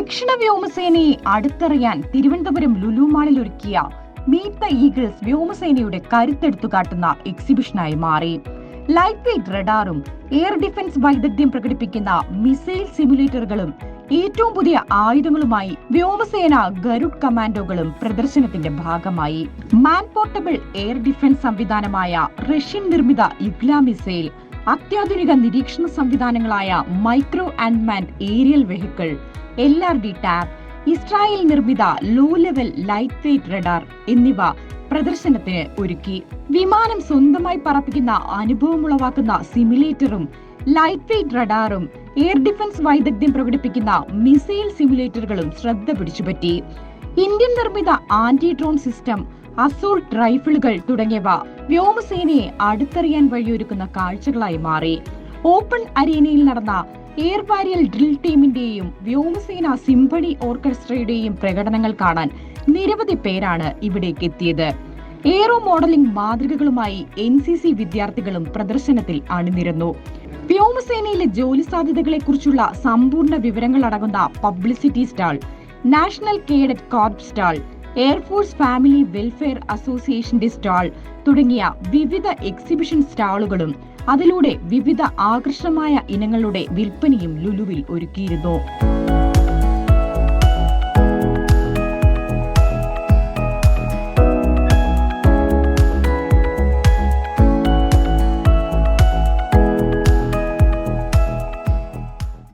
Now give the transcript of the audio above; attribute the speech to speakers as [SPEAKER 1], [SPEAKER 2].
[SPEAKER 1] ദക്ഷിണ വ്യോമസേനയെ അടുത്തറിയാൻ തിരുവനന്തപുരം ലുലു മാളിൽ ഒരുക്കിയ മീറ്റ് ദ ഈഗിൾസ് വ്യോമസേനയുടെ കരുത്തെടുത്തു കാട്ടുന്ന എക്സിബിഷനായി മാറി. ലൈറ്റ് വെയ്റ്റ് റഡാറും എയർ ഡിഫൻസ് വൈദഗ്ധ്യം പ്രകടിപ്പിക്കുന്ന മിസൈൽ സിമുലേറ്ററുകളും ഏറ്റവും പുതിയ ആയുധങ്ങളുമായി വ്യോമസേന ഗരുഡ് കമാൻഡോകളും പ്രദർശനത്തിന്റെ ഭാഗമായി. മാൻ പോർട്ടബിൾ എയർ ഡിഫൻസ് സംവിധാനമായ റഷ്യൻ നിർമ്മിത ഇഗ്ല മിസൈൽ അത്യാധുനിക നിരീക്ഷണ സംവിധാനങ്ങളായ micro unmanned aerial vehicle L R D tab Israel നിർമ്മിത low level light weight radar എന്നിവ പ്രദർശനത്തിന് ഒരുക്കി. വിമാനം സ്വന്തമായി പറപ്പിക്കുന്ന അനുഭവമുളവാക്കുന്ന സിമുലേറ്ററും ലൈറ്റ് വെയ്റ്റ് റഡാറും എയർ ഡിഫൻസ് വൈദഗ്ധ്യം പ്രകടിപ്പിക്കുന്ന മിസൈൽ സിമുലേറ്ററുകളും ശ്രദ്ധ പിടിച്ചുപറ്റി. ഇന്ത്യൻ നിർമ്മിത ആന്റി ഡ്രോൺ സിസ്റ്റം അസോൾട്ട് റൈഫിളുകൾ തുടങ്ങിയവ വ്യോമസേനയെ അടുത്തറിയാൻ വഴിയൊരുക്കുന്ന കാഴ്ചകളായി മാറി. ഓപ്പൺ അരീനയിൽ നടന്ന എയർ വാരിയൽ ഡ്രിൽ ടീമിന്റെയും വ്യോമസേന സിംഫണി ഓർക്കസ്ട്രയുടെയും പ്രകടനങ്ങൾ കാണാൻ നിരവധി പേരാണ് ഇവിടേക്ക് എത്തിയത്. എയറോ മോഡലിംഗ് മാതൃകകളുമായി എൻ സി സി വിദ്യാർത്ഥികളും പ്രദർശനത്തിൽ അണിനിരന്നു. വ്യോമസേനയിലെ ജോലി സാധ്യതകളെക്കുറിച്ചുള്ള സമ്പൂർണ വിവരങ്ങൾ അടങ്ങുന്ന publicity stall national cadet corps stall air force family welfare അസോസിയേഷന്റെ സ്റ്റാൾ തുടങ്ങിയ വിവിധ എക്സിബിഷൻ സ്റ്റാളുകളും അതിലൂടെ വിവിധ ആകർഷമായ ഇനങ്ങളുടെ വിൽപ്പനയും ലുലുവിൽ ഒരുക്കിയിരുന്നു.